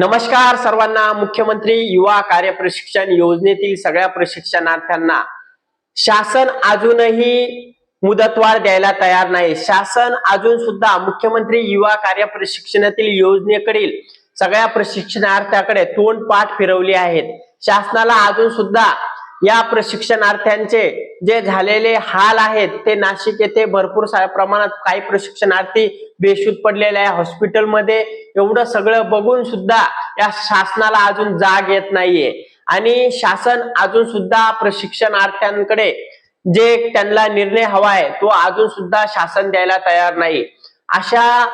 नमस्कार सर्वांना. मुख्यमंत्री युवा कार्य प्रशिक्षण योजनेतील सगळ्या प्रशिक्षणार्थ्यांना शासन अजूनही मुदतवाढ द्यायला तयार नाही. शासन अजून सुद्धा मुख्यमंत्री युवा कार्य प्रशिक्षणातील योजनेकडील सगळ्या प्रशिक्षणार्थ्याकडे तोंड पाठ फिरवली आहेत. शासनाला अजून सुद्धा या प्रशिक्षणार्थ्यांचे जे झालेले हाल आहेत ते नाशिक येथे भरपूर प्रमाणात काही प्रशिक्षणार्थी बेशुद्ध पडलेले आहे. हॉस्पिटलमध्ये एवढं सगळं बघून सुद्धा या शासनाला अजून जाग येत नाहीये. आणि शासन अजून सुद्धा प्रशिक्षणार्थ्यांकडे जे त्यांना निर्णय हवाय तो अजून सुद्धा शासन द्यायला तयार नाही. अशा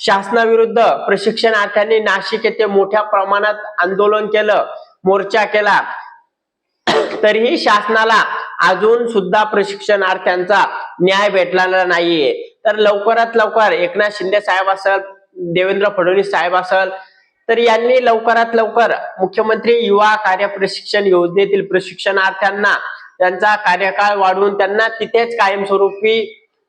शासनाविरुद्ध प्रशिक्षणार्थ्यांनी नाशिक येथे मोठ्या प्रमाणात आंदोलन केलं मोर्चा केला. तरीही शासनाला अजून सुद्धा प्रशिक्षणार्थ्यांचा न्याय भेटलेला नाहीये. तर लवकरात लवकर एकनाथ शिंदे साहेब असल देवेंद्र फडणवीस साहेब असेल तर यांनी लवकरात लवकर मुख्यमंत्री युवा कार्य प्रशिक्षण योजनेतील प्रशिक्षणार्थ्यांना त्यांचा कार्यकाळ वाढवून त्यांना तिथेच कायमस्वरूपी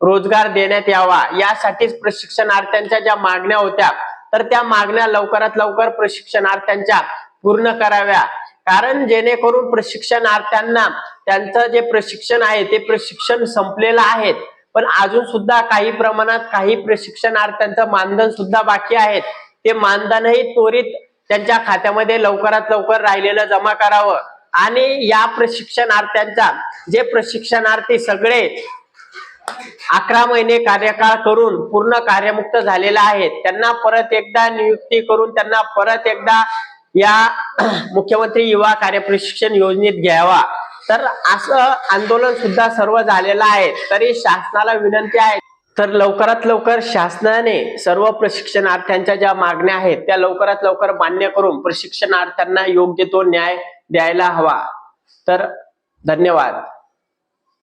रोजगार देण्यात यावा. यासाठीच प्रशिक्षणार्थ्यांच्या ज्या मागण्या होत्या तर त्या मागण्या लवकरात लवकर प्रशिक्षणार्थ्यांच्या पूर्ण कराव्या. कारण जेणेकरून प्रशिक्षणार्थ्यांना त्यांचं जे प्रशिक्षण आहे ते प्रशिक्षण संपलेलं आहे पण अजून सुद्धा काही प्रमाणात काही प्रशिक्षणार्थ्यांचं मानधन सुद्धा बाकी आहेत. ते मानधनही त्वरित त्यांच्या खात्यामध्ये लवकरात लवकर राहिलेलं जमा करावं. आणि या प्रशिक्षणार्थ्यांचा जे प्रशिक्षणार्थी सगळे अकरा महिने कार्यकाळ करून पूर्ण कार्यमुक्त झालेला आहे त्यांना परत एकदा नियुक्ती करून त्यांना परत एकदा या मुख्यमंत्री युवा कार्यप्रशिक्षण योजनेत घ्यावा. तर असं आंदोलन सुद्धा सर्व झालेलं आहे. तरी शासनाला विनंती आहे. तर लवकरात लवकर शासनाने सर्व प्रशिक्षणार्थ्यांच्या ज्या मागण्या आहेत त्या लवकरात लवकर मान्य करून प्रशिक्षणार्थ्यांना योग्य तो न्याय द्यायला हवा. तर धन्यवाद.